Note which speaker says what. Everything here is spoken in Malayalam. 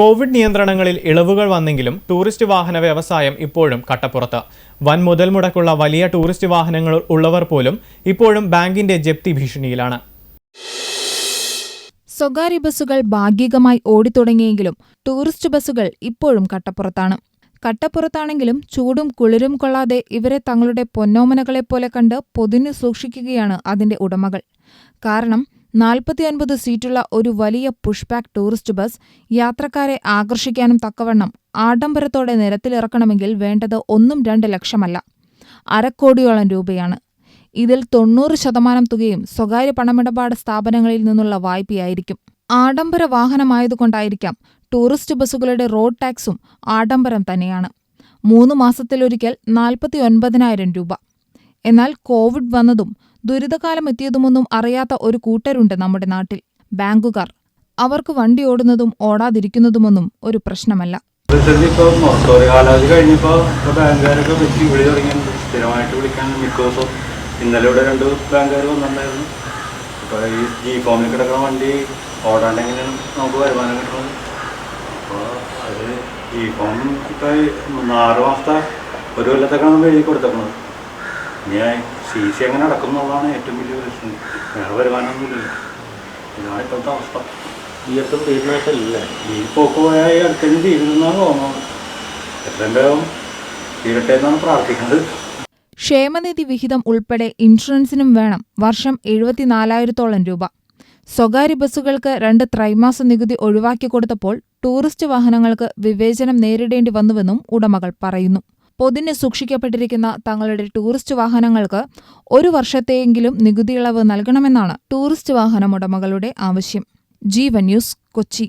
Speaker 1: കോവിഡ് നിയന്ത്രണങ്ങളിൽ ഇളവുകൾ വന്നെങ്കിലും ടൂറിസ്റ്റ് വാഹന വ്യവസായം ഇപ്പോഴും കട്ടപ്പുറത്ത്. വൻ മുതൽ മുടക്കുള്ള വലിയ ടൂറിസ്റ്റ് വാഹനങ്ങൾ ഉള്ളവർ പോലും ഇപ്പോഴും ബാങ്കിന്റെ ജപ്തി ഭീഷണിയിലാണ്.
Speaker 2: സ്വകാര്യ ബസ്സുകൾ ഭാഗികമായി ഓടിത്തുടങ്ങിയെങ്കിലും ടൂറിസ്റ്റ് ബസ്സുകൾ ഇപ്പോഴും കട്ടപ്പുറത്താണ്. കട്ടപ്പുറത്താണെങ്കിലും ചൂടും കുളിരും കൊള്ളാതെ ഇവരെ തങ്ങളുടെ പൊന്നോമനകളെപ്പോലെ കണ്ട് പൊതിഞ്ഞു സൂക്ഷിക്കുകയാണ് അതിന്റെ ഉടമകൾ. കാരണം നാൽപ്പത്തിയൊൻപത് സീറ്റുള്ള ഒരു വലിയ പുഷ്ബാക്ക് ടൂറിസ്റ്റ് ബസ് യാത്രക്കാരെ ആകർഷിക്കാനും തക്കവണ്ണം ആഡംബരത്തോടെ നിരത്തിലിറക്കണമെങ്കിൽ വേണ്ടത് ഒന്നും രണ്ട് ലക്ഷമല്ല. അരക്കോടിയോളം രൂപയാണ്. ഇതിൽ തൊണ്ണൂറ് ശതമാനം തുകയും സ്വകാര്യ പണമിടപാട് സ്ഥാപനങ്ങളിൽ നിന്നുള്ള വായ്പയായിരിക്കും. ആഡംബര വാഹനമായതുകൊണ്ടായിരിക്കാം ടൂറിസ്റ്റ് ബസ്സുകളുടെ റോഡ് ടാക്സും ആഡംബരം തന്നെയാണ്. മൂന്ന് മാസത്തിലൊരിക്കൽ നാൽപ്പത്തി ഒൻപതിനായിരം രൂപ. എന്നാൽ കോവിഡ് വന്നതും ദുരിതകാലം എത്തിയതുമൊന്നും അറിയാത്ത ഒരു കൂട്ടരുണ്ട് നമ്മുടെ നാട്ടിൽ. ബാങ്കുകാർ. അവർക്ക് വണ്ടി ഓടുന്നതും ഓടാതിരിക്കുന്നതുമൊന്നും ഒരു പ്രശ്നമല്ല.
Speaker 3: കഴിഞ്ഞപ്പോൾ സ്ഥിരമായിട്ട് വിളിക്കാൻ രണ്ട് ഈ വണ്ടി നമുക്ക് അപ്പോൾ ഫോം ഇപ്പോൾ ആറ് മാസത്തെ ഒരു കൊല്ലത്തേക്കാണ് എഴുതി കൊടുത്തേക്കുന്നത് ഇനി സി സി എങ്ങനെ നടക്കും എന്നുള്ളതാണ് ഏറ്റവും വലിയ പ്രശ്നം. വേറെ വരുമാനമൊന്നുമില്ല ഇതാണ് ഇപ്പോഴത്തെ അവസ്ഥ.
Speaker 4: ഈ അടുത്തും തീരുമാനമായിട്ടല്ല
Speaker 3: ഈ പോക്ക് പോയാൽ ഈ അടുത്തന്നെ തോന്നുന്നത്. എത്രയും വേഗം തീരട്ടെ എന്നാണ് പ്രാർത്ഥിക്കുന്നത്.
Speaker 2: ക്ഷേമനിധി വിഹിതം ഉൾപ്പെടെ ഇൻഷുറൻസിനും വേണം വർഷം എഴുപത്തിനാലായിരത്തോളം രൂപ. സ്വകാര്യ ബസ്സുകൾക്ക് രണ്ട് ത്രൈമാസ നികുതി ഒഴിവാക്കി കൊടുത്തപ്പോൾ ടൂറിസ്റ്റ് വാഹനങ്ങൾക്ക് വിവേചനം നേരിടേണ്ടി വന്നുവെന്നും ഉടമകൾ പറയുന്നു. പൊതിഞ്ഞ് സൂക്ഷിക്കപ്പെട്ടിരിക്കുന്ന തങ്ങളുടെ ടൂറിസ്റ്റ് വാഹനങ്ങൾക്ക് ഒരു വർഷത്തെയെങ്കിലും നികുതി ഇളവ് നൽകണമെന്നാണ് ടൂറിസ്റ്റ് വാഹനമുടമകളുടെ ആവശ്യം. ജീവൻ ന്യൂസ് കൊച്ചി.